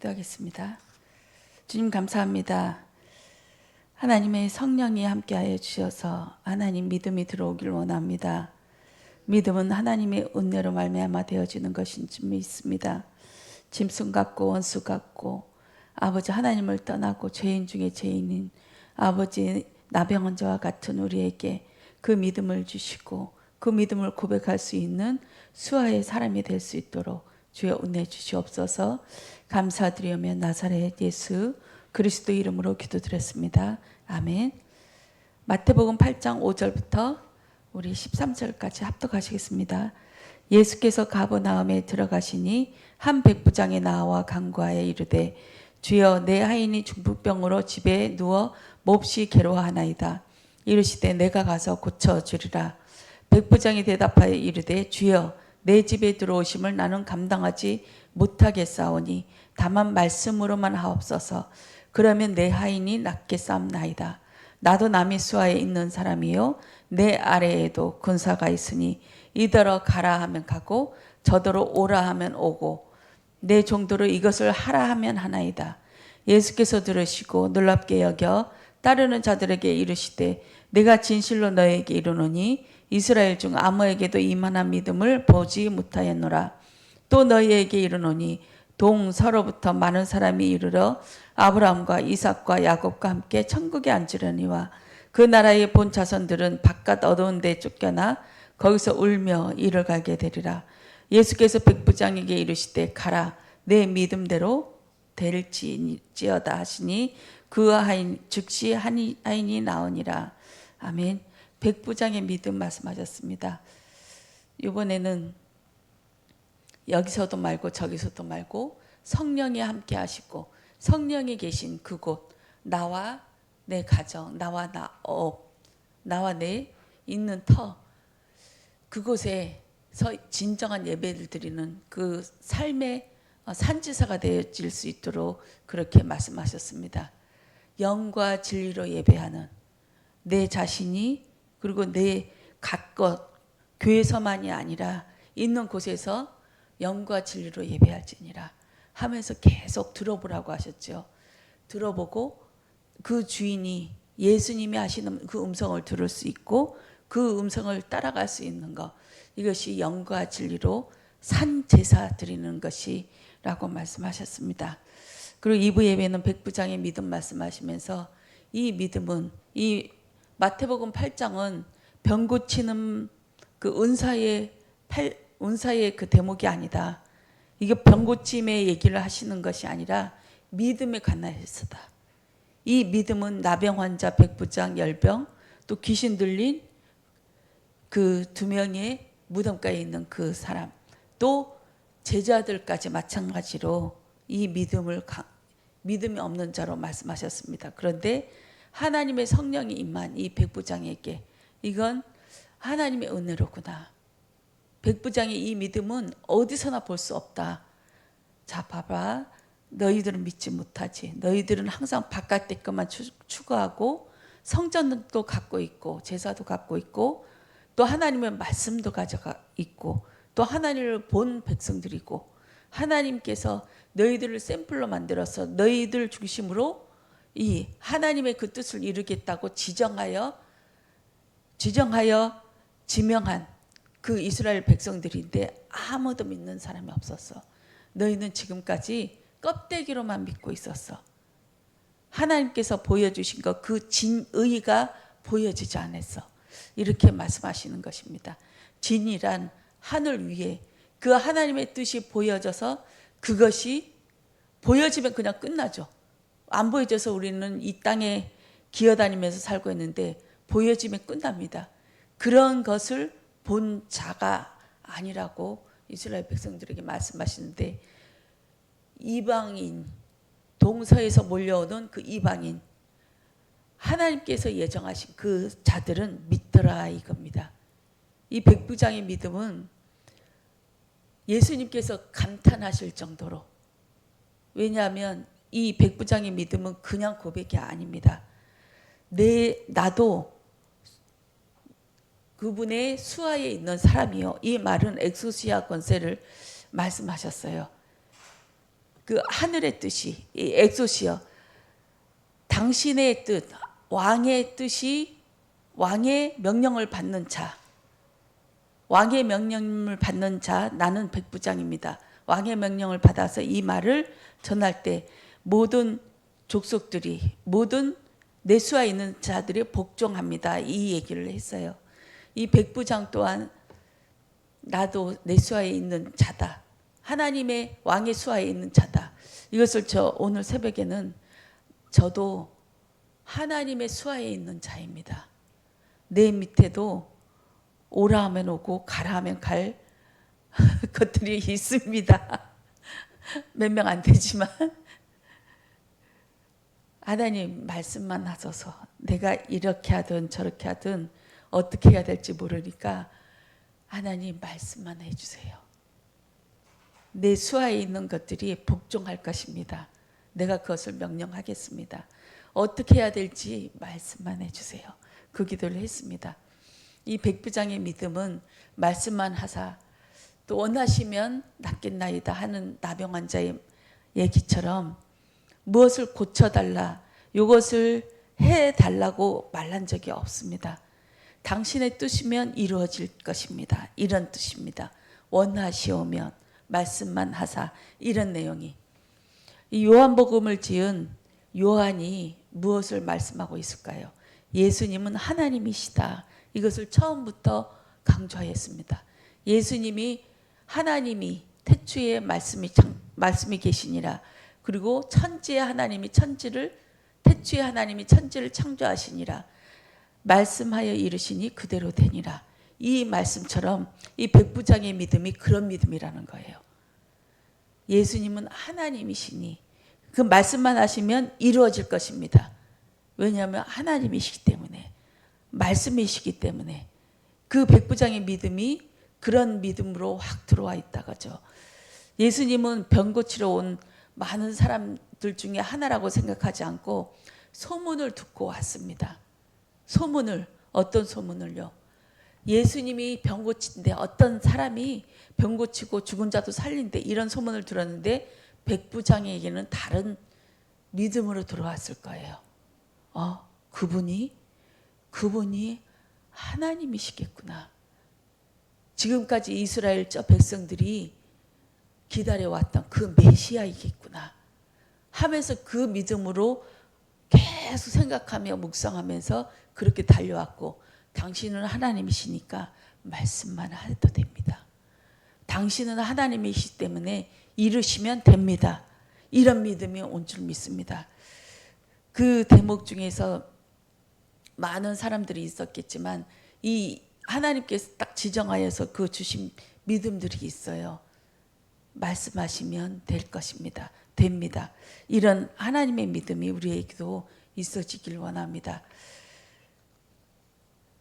기도하겠습니다. 주님 감사합니다. 하나님의 성령이 함께하여 주셔서 하나님 믿음이 들어오길 원합니다. 믿음은 하나님의 은혜로 말미암아 되어지는 것인 줄 믿습니다. 짐승 같고 원수 같고 아버지 하나님을 떠나고 죄인 중에 죄인인 아버지 나병원 자와 같은 우리에게 그 믿음을 주시고 그 믿음을 고백할 수 있는 수아의 사람이 될 수 있도록 주여 은혜 주시옵소서 감사드리며 나사렛 예수 그리스도 이름으로 기도드렸습니다. 아멘. 마태복음 8장 5절부터 우리 13절까지 합독하시겠습니다. 예수께서 가버나움에 들어가시니 한 백부장이 나와 간과하여 이르되 주여 내 하인이 중풍병으로 집에 누워 몹시 괴로워하나이다. 이르시되 내가 가서 고쳐 주리라. 백부장이 대답하여 이르되 주여 내 집에 들어오심을 나는 감당하지 못하겠사오니 다만 말씀으로만 하옵소서. 그러면 내 하인이 낫게 싸움나이다. 나도 남이 수하에 있는 사람이요 내 아래에도 군사가 있으니 이더러 가라 하면 가고 저더러 오라 하면 오고 내 종도로 이것을 하라 하면 하나이다. 예수께서 들으시고 놀랍게 여겨 따르는 자들에게 이르시되 내가 진실로 너에게 이르노니 이스라엘 중 아무에게도 이만한 믿음을 보지 못하였노라. 또 너희에게 이르노니 동서로부터 많은 사람이 이르러 아브라함과 이삭과 야곱과 함께 천국에 앉으려니와 그 나라의 본 자손들은 바깥 어두운 데 쫓겨나 거기서 울며 이를 가게 되리라. 예수께서 백부장에게 이르시되 가라 내 믿음대로 될지어다 하시니 그 하인 즉시 하인이, 나오니라. 아멘. 백부장의 믿음 말씀하셨습니다. 이번에는 여기서도 말고 저기서도 말고 성령이 함께 하시고 성령이 계신 그곳 나와 내 가정 나와 나 업, 나와 내 있는 터 그곳에서 진정한 예배를 드리는 그 삶의 산지사가 되어질 수 있도록 그렇게 말씀하셨습니다. 영과 진리로 예배하는 내 자신이 그리고 내 갖것 교회에서만이 아니라 있는 곳에서 영과 진리로 예배할지니라 하면서 계속 들어보라고 하셨죠. 들어보고 그 주인이 예수님이 하시는 그 음성을 들을 수 있고 그 음성을 따라갈 수 있는 것 이것이 영과 진리로 산 제사 드리는 것이라고 말씀하셨습니다. 그리고 2부 예배는 백부장의 믿음 말씀하시면서 이 믿음은 이 마태복음 8장은 병 고치는 그 은사의 팔, 은사의 그 대목이 아니다. 이게 병 고침의 얘기를 하시는 것이 아니라 믿음에 관하여서다. 이 믿음은 나병 환자 백부장 열병 또 귀신 들린 그 두 명의 무덤가에 있는 그 사람 또 제자들까지 마찬가지로 이 믿음을 믿음이 없는 자로 말씀하셨습니다. 그런데 하나님의 성령이 임한 이 백부장에게 이건 하나님의 은혜로구나. 백부장의 이 믿음은 어디서나 볼 수 없다. 자, 봐봐. 너희들은 믿지 못하지. 너희들은 항상 바깥의 것만 추구하고 성전도 갖고 있고 제사도 갖고 있고 또 하나님의 말씀도 가져가 있고 또 하나님을 본 백성들이고 하나님께서 너희들을 샘플로 만들어서 너희들 중심으로 이 하나님의 그 뜻을 이루겠다고 지정하여 지정하여 지명한 그 이스라엘 백성들인데 아무도 믿는 사람이 없었어. 너희는 지금까지 껍데기로만 믿고 있었어. 하나님께서 보여주신 것 그 진의가 보여지지 않았어. 이렇게 말씀하시는 것입니다. 진이란 하늘 위에 그 하나님의 뜻이 보여져서 그것이 보여지면 그냥 끝나죠. 안 보여져서 우리는 이 땅에 기어다니면서 살고 있는데 보여지면 끝납니다. 그런 것을 본 자가 아니라고 이스라엘 백성들에게 말씀하시는데 이방인 동서에서 몰려오는 그 이방인 하나님께서 예정하신 그 자들은 믿더라 이겁니다. 이 백부장의 믿음은 예수님께서 감탄하실 정도로 왜냐하면 이 백부장의 믿음은 그냥 고백이 아닙니다. 내 나도 그분의 수하에 있는 사람이요. 이 말은 엑소시아 권세를 말씀하셨어요. 그 하늘의 뜻이 이 엑소시어 당신의 뜻 왕의 뜻이 왕의 명령을 받는 자 왕의 명령을 받는 자 나는 백부장입니다. 왕의 명령을 받아서 이 말을 전할 때 모든 족속들이 모든 내수와 있는 자들이 복종합니다. 이 얘기를 했어요. 이 백부장 또한 나도 내수하에 있는 자다. 하나님의 왕의 수하에 있는 자다. 이것을 저 오늘 새벽에는 저도 하나님의 수하에 있는 자입니다. 내 밑에도 오라 하면 오고 가라 하면 갈 것들이 있습니다. 몇 명 안 되지만 하나님 말씀만 하셔서 내가 이렇게 하든 저렇게 하든 어떻게 해야 될지 모르니까 하나님 말씀만 해주세요. 내 수하에 있는 것들이 복종할 것입니다. 내가 그것을 명령하겠습니다. 어떻게 해야 될지 말씀만 해주세요. 그 기도를 했습니다. 이 백부장의 믿음은 말씀만 하사 또 원하시면 낫겠나이다 하는 나병 환자의 얘기처럼 무엇을 고쳐달라 이것을 해달라고 말한 적이 없습니다. 당신의 뜻이면 이루어질 것입니다. 이런 뜻입니다. 원하시오면 말씀만 하사 이런 내용이 이 요한복음을 지은 요한이 무엇을 말씀하고 있을까요? 예수님은 하나님이시다. 이것을 처음부터 강조하였습니다. 예수님이 하나님이 태초에 말씀이 참- 말씀이 계시니라. 그리고 천지의 하나님이 천지를 태초에 하나님이 천지를 창조하시니라. 말씀하여 이르시니 그대로 되니라. 이 말씀처럼 이 백부장의 믿음이 그런 믿음이라는 거예요. 예수님은 하나님이시니 그 말씀만 하시면 이루어질 것입니다. 왜냐하면 하나님이시기 때문에 말씀이시기 때문에 그 백부장의 믿음이 그런 믿음으로 확 들어와 있다가죠. 예수님은 병 고치러 온 많은 사람들 중에 하나라고 생각하지 않고 소문을 듣고 왔습니다. 소문을 어떤 소문을요? 예수님이 병 고친데 어떤 사람이 병 고치고 죽은 자도 살린데 이런 소문을 들었는데 백부장에게는 다른 믿음으로 들어왔을 거예요. 어, 그분이 그분이 하나님이시겠구나. 지금까지 이스라엘 저 백성들이 기다려왔던 그 메시아이겠구나. 하면서 그 믿음으로 계속 생각하며 묵상하면서 그렇게 달려왔고 당신은 하나님이시니까 말씀만 해도 됩니다. 당신은 하나님이시기 때문에 이루시면 됩니다. 이런 믿음이 온 줄 믿습니다. 그 대목 중에서 많은 사람들이 있었겠지만 이 하나님께서 딱 지정하여서 그 주신 믿음들이 있어요. 말씀하시면 될 것입니다. 됩니다. 이런 하나님의 믿음이 우리에게도 있어지길 원합니다.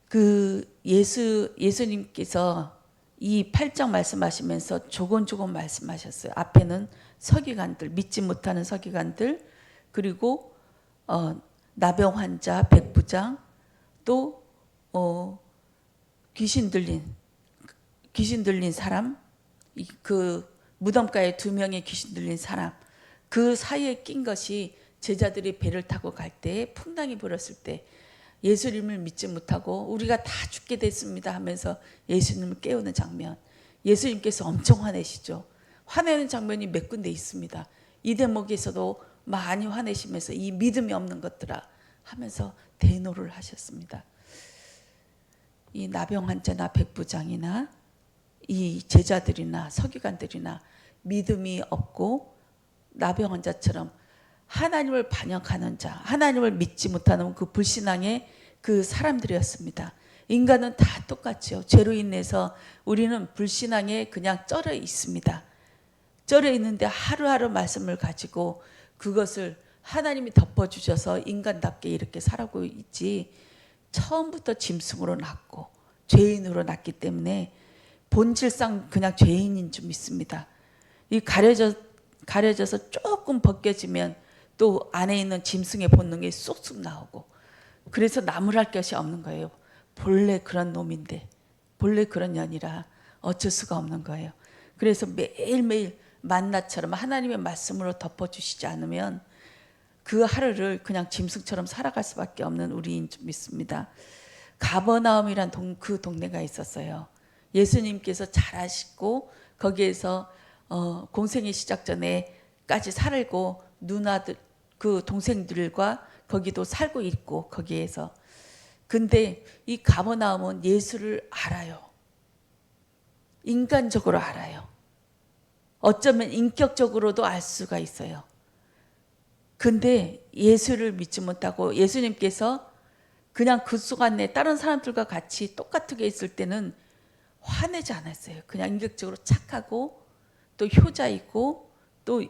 그 예수 예수님께서 이 8장 말씀하시면서 조곤조곤 말씀하셨어요. 앞에는 서기관들 믿지 못하는 서기관들 그리고 어, 나병 환자 백부장 또 어, 귀신 들린 귀신 들린 사람 이- 그 무덤가에 두 명의 귀신 들린 사람 그 사이에 낀 것이 제자들이 배를 타고 갈 때 풍랑이 불었을 때 예수님을 믿지 못하고 우리가 다 죽게 됐습니다 하면서 예수님을 깨우는 장면. 예수님께서 엄청 화내시죠. 화내는 장면이 몇 군데 있습니다. 이 대목에서도 많이 화내시면서 이 믿음이 없는 것들아 하면서 대노를 하셨습니다. 이 나병 환자나 백부장이나 이 제자들이나 서기관들이나 믿음이 없고 나병 환자처럼 하나님을 반역하는 자, 하나님을 믿지 못하는 그 불신앙의 그 사람들이었습니다. 인간은 다 똑같죠. 죄로 인해서 우리는 불신앙에 그냥 쩔어 있습니다. 쩔어 있는데 하루하루 말씀을 가지고 그것을 하나님이 덮어주셔서 인간답게 이렇게 살아고 있지 처음부터 짐승으로 났고 죄인으로 났기 때문에 본질상 그냥 죄인인 줄 믿습니다. 이 가려져 가려져서 조금 벗겨지면 또 안에 있는 짐승의 본능이 쏙쏙 나오고 그래서 나무랄 것이 없는 거예요. 본래 그런 놈인데 본래 그런 년이라 어쩔 수가 없는 거예요. 그래서 매일매일 만나처럼 하나님의 말씀으로 덮어주시지 않으면 그 하루를 그냥 짐승처럼 살아갈 수밖에 없는 우리인 줄 믿습니다. 가버나움이란 동, 그 동네가 있었어요. 예수님께서 잘 아시고 거기에서 어, 공생의 시작 전에까지 살고 누나들 그 동생들과 거기도 살고 있고 거기에서 근데 이 가버나움은 예수를 알아요. 인간적으로 알아요. 어쩌면 인격적으로도 알 수가 있어요. 근데 예수를 믿지 못하고 예수님께서 그냥 그 속안에 다른 사람들과 같이 똑같게 있을 때는 화내지 않았어요. 그냥 인격적으로 착하고 또 효자이고 또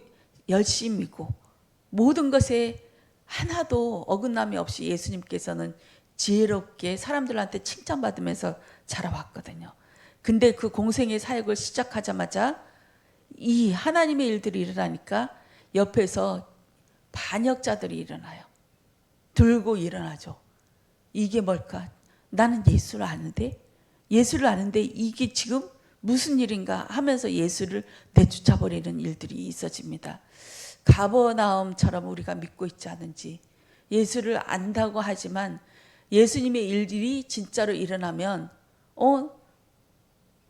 열심이고 모든 것에 하나도 어긋남이 없이 예수님께서는 지혜롭게 사람들한테 칭찬받으면서 자라왔거든요. 근데 그 공생의 사역을 시작하자마자 이 하나님의 일들이 일어나니까 옆에서 반역자들이 일어나요. 들고 일어나죠. 이게 뭘까? 나는 예수를 아는데 예수를 아는데 이게 지금 무슨 일인가 하면서 예수를 내쫓아 버리는 일들이 있어집니다. 가버나움처럼 우리가 믿고 있지 않은지 예수를 안다고 하지만 예수님의 일들이 진짜로 일어나면 어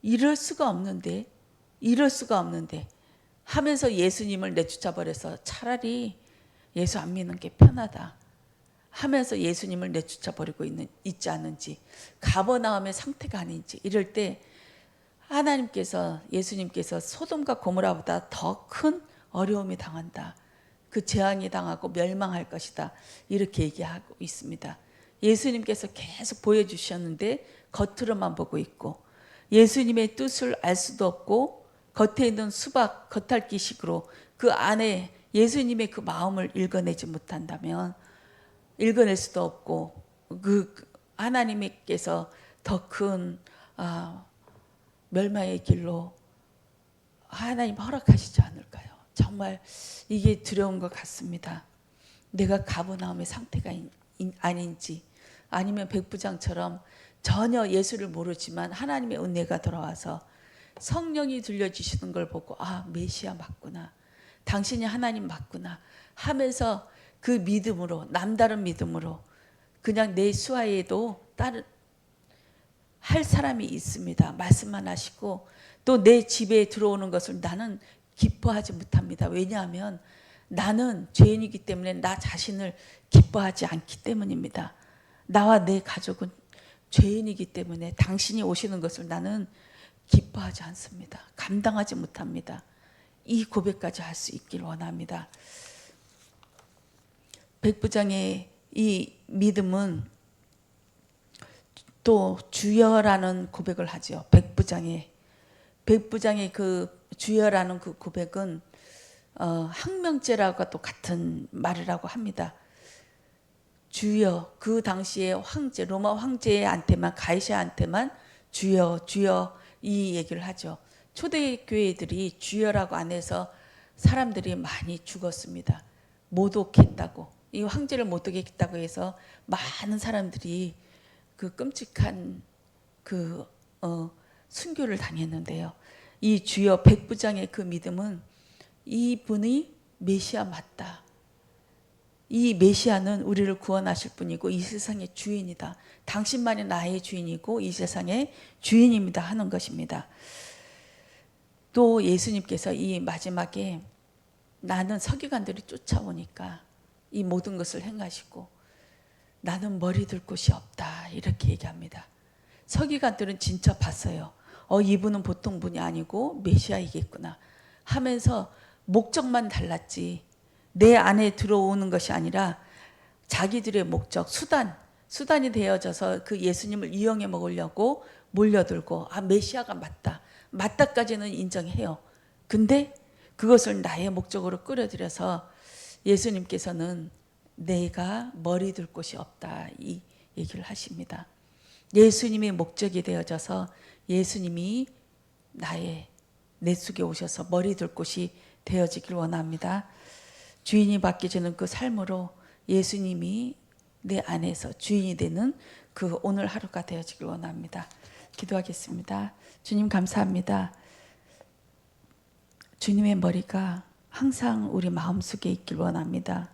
이럴 수가 없는데 이럴 수가 없는데 하면서 예수님을 내쫓아 버려서 차라리 예수 안 믿는 게 편하다 하면서 예수님을 내쫓아 버리고 있는 있지 않은지 가버나움의 상태가 아닌지 이럴 때 하나님께서 예수님께서 소돔과 고모라보다 더 큰 어려움이 당한다. 그 재앙이 당하고 멸망할 것이다. 이렇게 얘기하고 있습니다. 예수님께서 계속 보여주셨는데 겉으로만 보고 있고 예수님의 뜻을 알 수도 없고 겉에 있는 수박 겉핥기식으로 그 안에 예수님의 그 마음을 읽어내지 못한다면 읽어낼 수도 없고 그 하나님께서 더큰 아, 멸망의 길로 하나님 허락하시지 않을까요? 정말 이게 두려운 것 같습니다. 내가 가버나움의 상태가 아닌지 아니면 백부장처럼 전혀 예수를 모르지만 하나님의 은혜가 돌아와서 성령이 들려주시는 걸 보고 아 메시아 맞구나 당신이 하나님 맞구나 하면서 그 믿음으로 남다른 믿음으로 그냥 내 수하에도 다른 할 사람이 있습니다. 말씀만 하시고 또 내 집에 들어오는 것을 나는 기뻐하지 못합니다. 왜냐하면 나는 죄인이기 때문에 나 자신을 기뻐하지 않기 때문입니다. 나와 내 가족은 죄인이기 때문에 당신이 오시는 것을 나는 기뻐하지 않습니다. 감당하지 못합니다. 이 고백까지 할 수 있길 원합니다. 백부장의 이 믿음은 또 주여라는 고백을 하죠. 백부장의 백부장의 그 주여라는 그 고백은 어, 항명죄라고 또 같은 말이라고 합니다. 주여 그 당시에 황제 로마 황제한테만 가이샤한테만 주여 주여 이 얘기를 하죠. 초대 교회들이 주여라고 안 해서 사람들이 많이 죽었습니다. 모독했다고 이 황제를 모독했다고 해서 많은 사람들이 그 끔찍한 그 어, 순교를 당했는데요. 이 주여 백부장의 그 믿음은 이분이 메시아 맞다. 이 메시아는 우리를 구원하실 분이고 이 세상의 주인이다. 당신만이 나의 주인이고 이 세상의 주인입니다 하는 것입니다. 또 예수님께서 이 마지막에 나는 서기관들이 쫓아오니까 이 모든 것을 행하시고 나는 머리 들 곳이 없다 이렇게 얘기합니다. 서기관들은 진짜 봤어요. 어 이분은 보통 분이 아니고 메시아이겠구나 하면서 목적만 달랐지 내 안에 들어오는 것이 아니라 자기들의 목적 수단 수단이 되어져서 그 예수님을 이용해 먹으려고 몰려들고 아 메시아가 맞다 맞다까지는 인정해요. 근데 그것을 나의 목적으로 끌어들여서 예수님께서는 내가 머리 들 곳이 없다 이 얘기를 하십니다. 예수님의 목적이 되어져서 예수님이 나의 내 속에 오셔서 머리 들 곳이 되어지길 원합니다. 주인이 바뀌어지는 그 삶으로 예수님이 내 안에서 주인이 되는 그 오늘 하루가 되어지길 원합니다. 기도하겠습니다. 주님 감사합니다. 주님의 머리가 항상 우리 마음속에 있길 원합니다.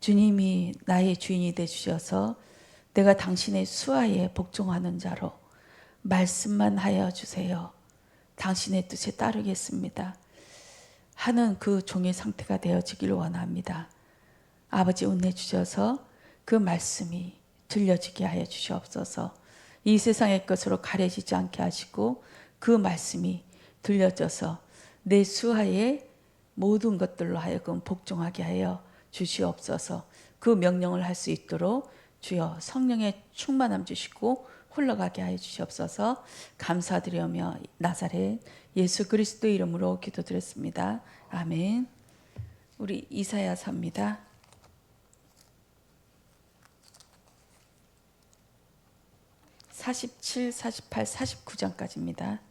주님이 나의 주인이 되 주셔서 내가 당신의 수하에 복종하는 자로 말씀만 하여 주세요. 당신의 뜻에 따르겠습니다. 하는 그 종의 상태가 되어지길 원합니다. 아버지 은혜 주셔서 그 말씀이 들려지게 하여 주시옵소서. 이 세상의 것으로 가려지지 않게 하시고 그 말씀이 들려져서 내 수하에 모든 것들로 하여금 복종하게 하여 주시옵소서. 그 명령을 할 수 있도록 주여 성령의 충만함 주시고 흘러가게 하여 주시옵소서. 감사드리며 나사렛 예수 그리스도 이름으로 기도드렸습니다. 아멘. 우리 이사야서입니다. 47, 48, 49장까지입니다.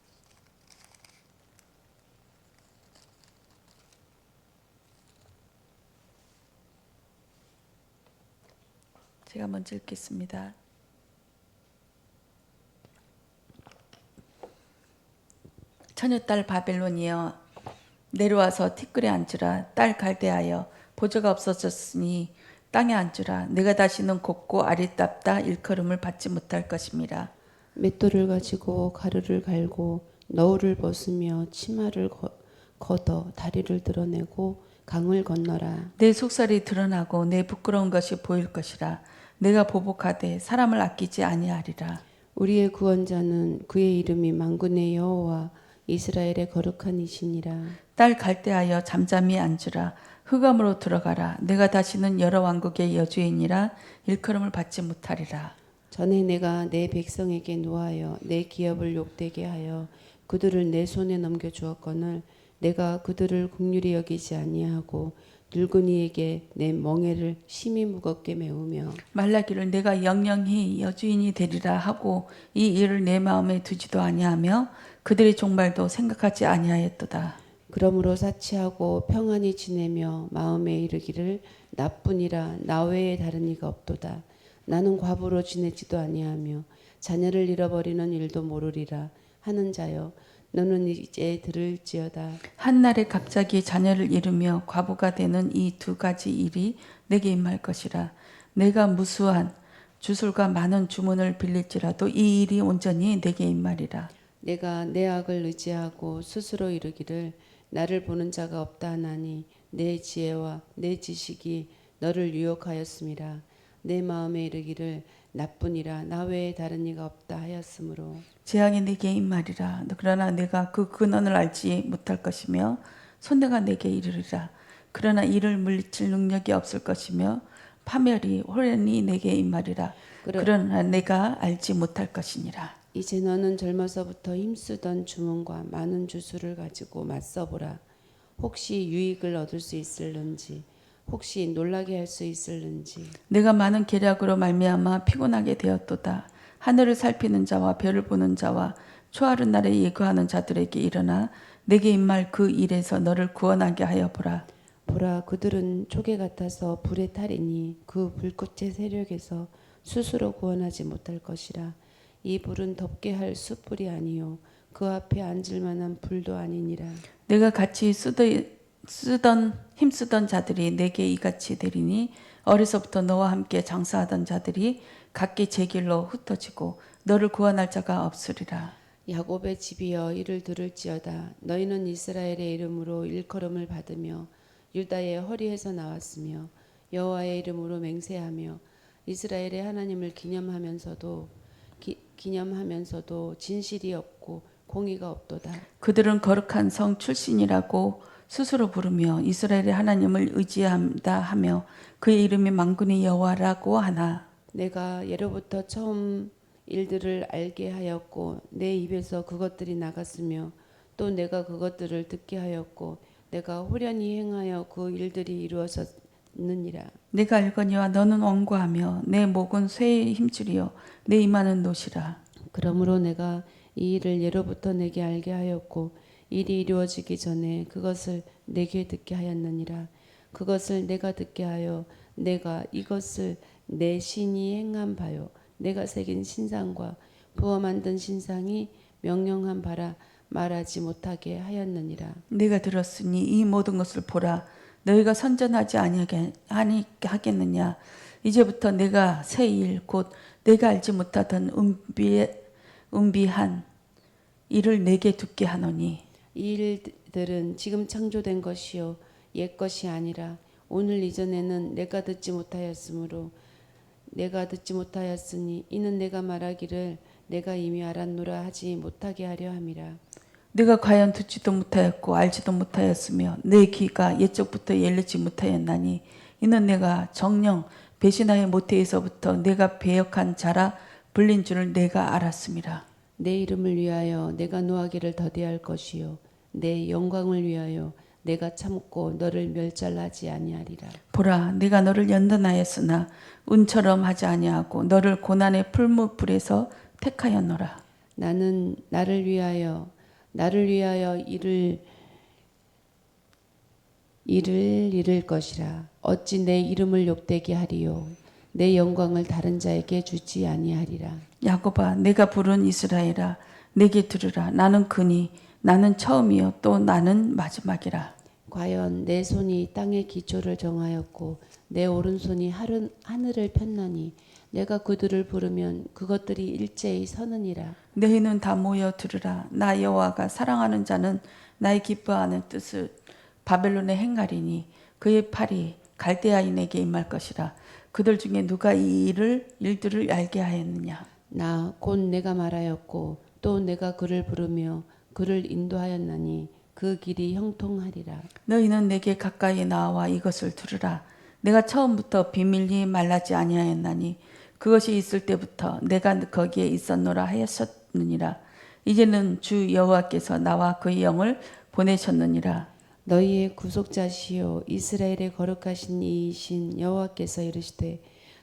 먼저 읽겠습니다. 처녀딸 바벨론이여 내려와서 티끌에 앉으라. 딸 갈대하여 보조가 없어졌으니 땅에 앉으라. 내가 다시는 곱고 아리답다. 일컬음을 받지 못할 것임이라 맷돌을 가지고 가루를 갈고 너울을 벗으며 치마를 거, 걷어 다리를 드러내고 강을 건너라. 내 속살이 드러나고 내 부끄러운 것이 보일 것이라 내가 보복하되 사람을 아끼지 아니하리라. 우리의 구원자는 그의 이름이 만군의 여호와 이스라엘의 거룩한 이시니라. 딸 갈대하여 잠잠히 앉으라. 흑암으로 들어가라. 내가 다시는 여러 왕국의 여주인이라 일컬음을 받지 못하리라. 전에 내가 내 백성에게 노하여 내 기업을 욕되게 하여 그들을 내 손에 넘겨 주었거늘 내가 그들을 국률이 여기지 아니하고 늙은이에게 내 멍에를 심히 무겁게 메우며 말라기를 내가 영영히 여주인이 되리라 하고 이 일을 내 마음에 두지도 아니하며 그들의 종말도 생각하지 아니하였도다. 그러므로 사치하고 평안히 지내며 마음에 이르기를 나뿐이라 나 외에 다른 이가 없도다. 나는 과부로 지내지도 아니하며 자녀를 잃어버리는 일도 모르리라 하는 자여 너는 이제 들을지어다. 한날에 갑자기 자녀를 잃으며 과부가 되는 이 두 가지 일이 내게 임할 것이라. 내가 무수한 주술과 많은 주문을 빌릴지라도 이 일이 온전히 내게 임말이라. 내가 내 악을 의지하고 스스로 이르기를 나를 보는 자가 없다 하나니 내 지혜와 내 지식이 너를 유혹하였음이라 내 마음에 이르기를 나뿐이라 나 외에 다른 이가 없다 하였으므로 재앙이 내게 임말이라. 그러나 내가 그 근원을 알지 못할 것이며 손대가 내게 이르리라. 그러나 이를 물리칠 능력이 없을 것이며 파멸이 호련히 내게 임말이라. 그러- 그러나 내가 알지 못할 것이니라. 이제 너는 젊어서부터 힘쓰던 주문과 많은 주술을 가지고 맞서보라 혹시 유익을 얻을 수 있을는지 혹시 놀라게 할 수 있을는지 내가 많은 계략으로 말미암아 피곤하게 되었도다. 하늘을 살피는 자와 별을 보는 자와 초하루 날에 예거하는 자들에게 일어나 내게 임말 그 일에서 너를 구원하게 하여 보라. 보라 그들은 초계 같아서 불에 타리니 그 불꽃의 세력에서 스스로 구원하지 못할 것이라 이 불은 덮게 할 숯불이 아니요 그 앞에 앉을 만한 불도 아니니라 내가 같이 쓰던, 쓰던 힘쓰던 자들이 내게 이같이 되리니 어려서부터 너와 함께 장사하던 자들이 각기 제 길로 흩어지고 너를 구원할 자가 없으리라. 야곱의 집이여 이를 들을지어다 너희는 이스라엘의 이름으로 일컬음을 받으며 유다의 허리에서 나왔으며 여호와의 이름으로 맹세하며 이스라엘의 하나님을 기념하면서도 기, 기념하면서도 진실이 없고 공의가 없도다 그들은 거룩한 성 출신이라고 스스로 부르며 이스라엘의 하나님을 의지한다 하며 그의 이름이 만군의 여호와라고 하나. 내가 예로부터 처음 일들을 알게 하였고 내 입에서 그것들이 나갔으며 또 내가 그것들을 듣게 하였고 내가 호련히 행하여 그 일들이 이루어졌느니라. 내가 알거니와 너는 원고하며 내 목은 쇠의 힘줄이요 내 이마는 노시라. 그러므로 내가 이 일을 예로부터 내게 알게 하였고 일이 이루어지기 전에 그것을 내게 듣게 하였느니라. 그것을 내가 듣게 하여 내가 이것을 내 신이 행한 바요. 내가 새긴 신상과 부어 만든 신상이 명령한 바라 말하지 못하게 하였느니라. 내가 들었으니 이 모든 것을 보라. 너희가 선전하지 아니하게 아니 하겠느냐? 이제부터 내가 새 일 곧 내가 알지 못하던 은비 은비한 일을 내게 듣게 하노니 이 일들은 지금 창조된 것이요 옛 것이 아니라 오늘 이전에는 내가 듣지 못하였으므로 내가 듣지 못하였으니 이는 내가 말하기를 내가 이미 알았노라 하지 못하게 하려 함이라. 내가 과연 듣지도 못하였고 알지도 못하였으며 내 귀가 옛적부터 열리지 못하였나니 이는 내가 정령 배신하의 모태에서부터 내가 배역한 자라 불린 줄을 내가 알았음이라 내 이름을 위하여 내가 노하기를 더디할 것이요. 내 영광을 위하여 내가 참고 너를 멸절하지 아니하리라. 보라 내가 너를 연단하였으나 운처럼 하지 아니하고 너를 고난의 풀무불에서 택하였노라. 나는 나를 위하여 나를 위하여 이를 이를 잃을 것이라. 어찌 내 이름을 욕되게 하리요? 내 영광을 다른 자에게 주지 아니하리라 야곱아 내가 부른 이스라엘아 내게 들으라. 나는 그니 나는 처음이요. 또 나는 마지막이라. 과연 내 손이 땅의 기초를 정하였고 내 오른손이 하늘을 폈나니 내가 그들을 부르면 그것들이 일제히 서느니라. 너희는 다 모여 들으라. 나 여호와가 사랑하는 자는 나의 기뻐하는 뜻을 바벨론에 행하리니 그의 팔이 갈대아인에게 임할 것이라. 그들 중에 누가 이 일을 일들을 알게 하였느냐 나 곧 내가 말하였고 또 내가 그를 부르며 그를 인도하였나니 그 길이 형통하리라. 너희는 내게 가까이 나와 이것을 들으라. 내가 처음부터 비밀리 말하지 아니하였나니 그것이 있을 때부터 내가 거기에 있었노라 하였었느니라. 이제는 주 여호와께서 나와 그의 영을 보내셨느니라. 너희의 구속자시요 이스라엘의 거룩하신 이이신 여호와께서 이르시되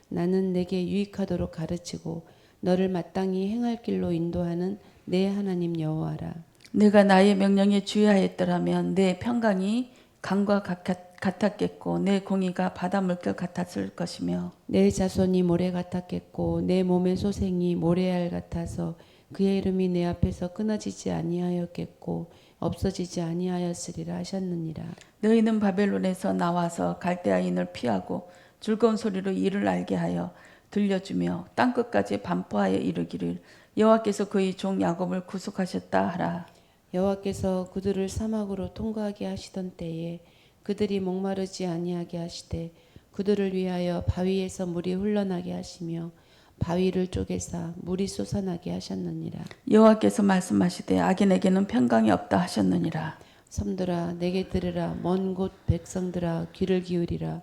나는 내게 유익하도록 가르치고 너를 마땅히 행할 길로 인도하는 내 하나님 여호와라. 내가 나의 명령에 주의하였더라면 내 평강이 강과 같- 같았겠고 내 공의가 바다 물결 같았을 것이며 내 자손이 모래 같았겠고 내 몸의 소생이 모래알 같아서 그의 이름이 내 앞에서 끊어지지 아니하였겠고 없어지지 아니하였으리라 하셨느니라. 너희는 바벨론에서 나와서 갈대아인을 피하고 즐거운 소리로 이를 알게 하여 들려주며 땅 끝까지 반포하여 이르기를 여호와께서 그의 종 야곱을 구속하셨다 하라. 여호와께서 그들을 사막으로 통과하게 하시던 때에 그들이 목마르지 아니하게 하시되 그들을 위하여 바위에서 물이 흘러나게 하시며 바위를 쪼개사 물이 솟아나게 하셨느니라. 여호와께서 말씀하시되 악인에게는 평강이 없다 하셨느니라. 섬들아 내게 들으라. 먼 곳 백성들아 귀를 기울이라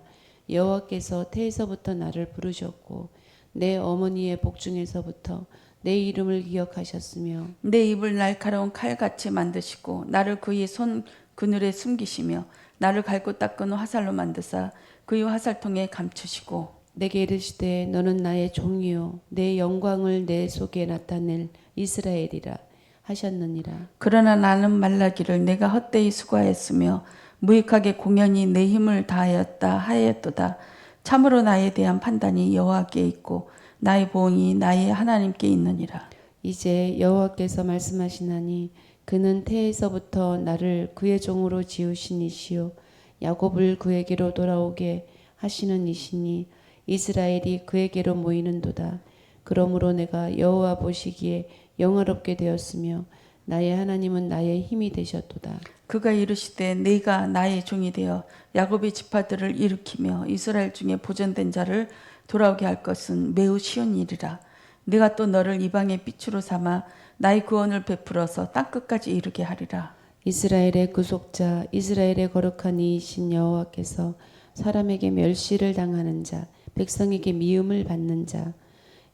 여호와께서 태에서부터 나를 부르셨고 내 어머니의 복중에서부터 내 이름을 기억하셨으며 내 입을 날카로운 칼같이 만드시고 나를 그의 손 그늘에 숨기시며 나를 갈고 닦은 화살로 만드사 그의 화살통에 감추시고 내게 이르시되 너는 나의 종이요 내 영광을 내 속에 나타낼 이스라엘이라 하셨느니라. 그러나 나는 말라기를 내가 헛되이 수고하였으며 무익하게 공연히 내 힘을 다하였다 하였도다. 참으로 나에 대한 판단이 여호와께 있고 나의 보응이 나의 하나님께 있느니라. 이제 여호와께서 말씀하시나니 그는 태에서부터 나를 그의 종으로 지으신 이시요 야곱을 그에게로 돌아오게 하시는 이시니 이스라엘이 그에게로 모이는도다. 그러므로 내가 여호와 보시기에 영화롭게 되었으며 나의 하나님은 나의 힘이 되셨도다. 그가 이르시되 내가 나의 종이 되어 야곱의 지파들을 일으키며 이스라엘 중에 보존된 자를 돌아오게 할 것은 매우 쉬운 일이라. 내가 또 너를 이방의 빛으로 삼아 나의 구원을 베풀어서 땅 끝까지 이르게 하리라. 이스라엘의 구속자 이스라엘의 거룩한 이이신 여호와께서 사람에게 멸시를 당하는 자 백성에게 미움을 받는 자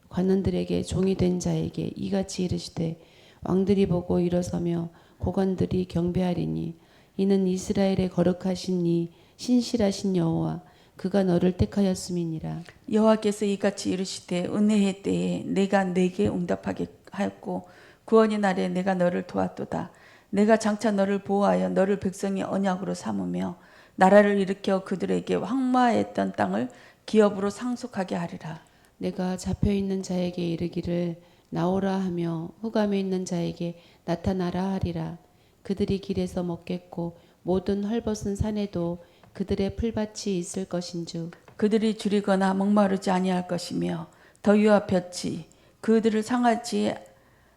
관원들에게 종이 된 자에게 이같이 이르시되 왕들이 보고 일어서며 고관들이 경배하리니 이는 이스라엘의 거룩하신 이 신실하신 여호와 그가 너를 택하였음이니라. 여호와께서 이같이 이르시되 은혜의 때에 내가 내게 응답하게 하였고 구원의 날에 내가 너를 도왔도다. 내가 장차 너를 보호하여 너를 백성의 언약으로 삼으며 나라를 일으켜 그들에게 황무하였던 땅을 기업으로 상속하게 하리라. 내가 잡혀 있는 자에게 이르기를 나오라 하며 흑암에 있는 자에게 나타나라 하리라. 그들이 길에서 먹겠고 모든 헐벗은 산에도 그들의 풀밭이 있을 것인즉 그들이 줄이거나 목마르지 아니할 것이며 더위와 볕이 그들을 상하지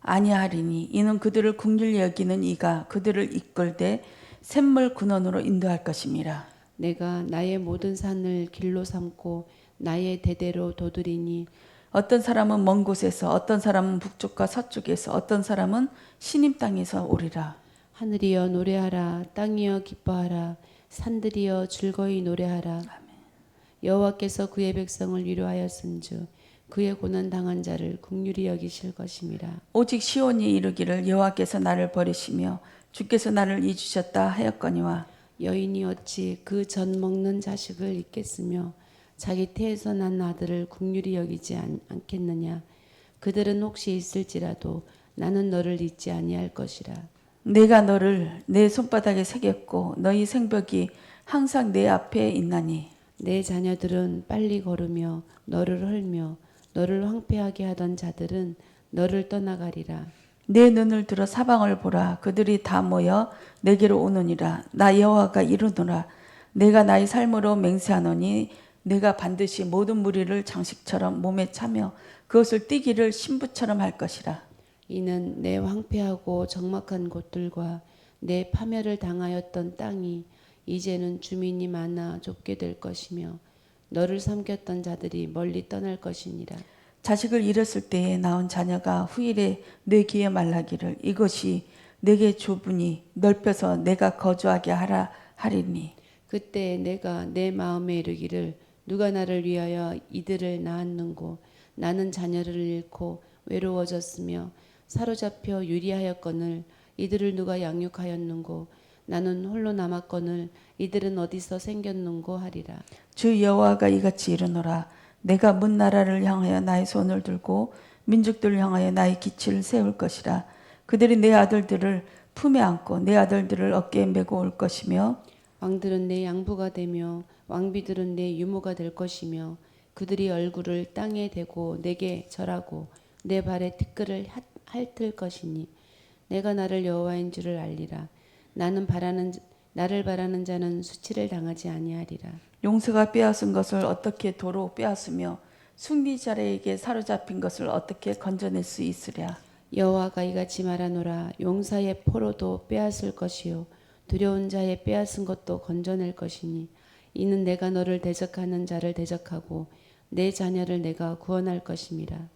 아니하리니 이는 그들을 국률 여기는 이가 그들을 이끌되 샘물 근원으로 인도할 것임이라. 내가 나의 모든 산을 길로 삼고 나의 대대로 도드리니 어떤 사람은 먼 곳에서 어떤 사람은 북쪽과 서쪽에서 어떤 사람은 신임 땅에서 오리라. 하늘이여 노래하라 땅이여 기뻐하라 산들이여 즐거이 노래하라. 여호와께서 그의 백성을 위로하였은즉 그의 고난 당한 자를 국률이 여기실 것임이라. 오직 시온이 이르기를 여호와께서 나를 버리시며 주께서 나를 잊으셨다 하였거니와 여인이 어찌 그 전 먹는 자식을 잊겠으며 자기 태에서 난 아들을 국률이 여기지 않, 않겠느냐? 그들은 혹시 있을지라도 나는 너를 잊지 아니할 것이라. 내가 너를 내 손바닥에 새겼고 너희 생벽이 항상 내 앞에 있나니. 내 자녀들은 빨리 걸으며 너를 헐며 너를 황폐하게 하던 자들은 너를 떠나가리라. 내 눈을 들어 사방을 보라. 그들이 다 모여 내게로 오느니라. 나 여호와가 이르노라. 내가 나의 삶으로 맹세하노니 내가 반드시 모든 무리를 장식처럼 몸에 차며 그것을 띠기를 신부처럼 할 것이라. 이는 내 황폐하고 적막한 곳들과 내 파멸을 당하였던 땅이 이제는 주민이 많아 좁게 될 것이며 너를 섬겼던 자들이 멀리 떠날 것이니라. 자식을 잃었을 때에 낳은 자녀가 후일에 내 귀에 말라기를 이것이 내게 좁으니 넓혀서 내가 거주하게 하라 하리니. 그때 내가 내 마음에 이르기를 누가 나를 위하여 이들을 낳았는고? 나는 자녀를 잃고 외로워졌으며 사로잡혀 유리하였거늘 이들을 누가 양육하였는고? 나는 홀로 남았거늘 이들은 어디서 생겼는고 하리라. 주 여호와가 이같이 이르노라. 내가 문 나라를 향하여 나의 손을 들고 민족들을 향하여 나의 기치를 세울 것이라. 그들이 내 아들들을 품에 안고 내 아들들을 어깨에 메고 올 것이며 왕들은 내 양부가 되며 왕비들은 내 유모가 될 것이며 그들이 얼굴을 땅에 대고 내게 절하고 내 발에 티끌을 하- 핥을 것이니 내가 나를 여호와인 줄을 알리라. 나는 바라는 나를 바라는 자는 수치를 당하지 아니하리라. 용서가 빼앗은 것을 어떻게 도로 빼앗으며 승리자에게 사로잡힌 것을 어떻게 건져낼 수 있으랴? 여호와가 이같이 말하노라. 용사의 포로도 빼앗을 것이요. 두려운 자의 빼앗은 것도 건져낼 것이니 이는 내가 너를 대적하는 자를 대적하고 내 자녀를 내가 구원할 것임이라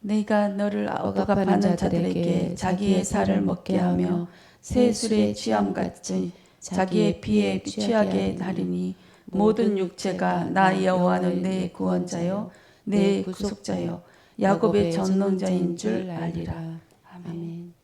내가 너를 억압하는 자들에게 자기의 살을 먹게 하며 새 술에 취함 같이 자기의 피에 취하게 하리니 모든 육체가 나 여호와는 내 구원자요 내 구속자요 야곱의 전능자인 줄 알리라. 아멘.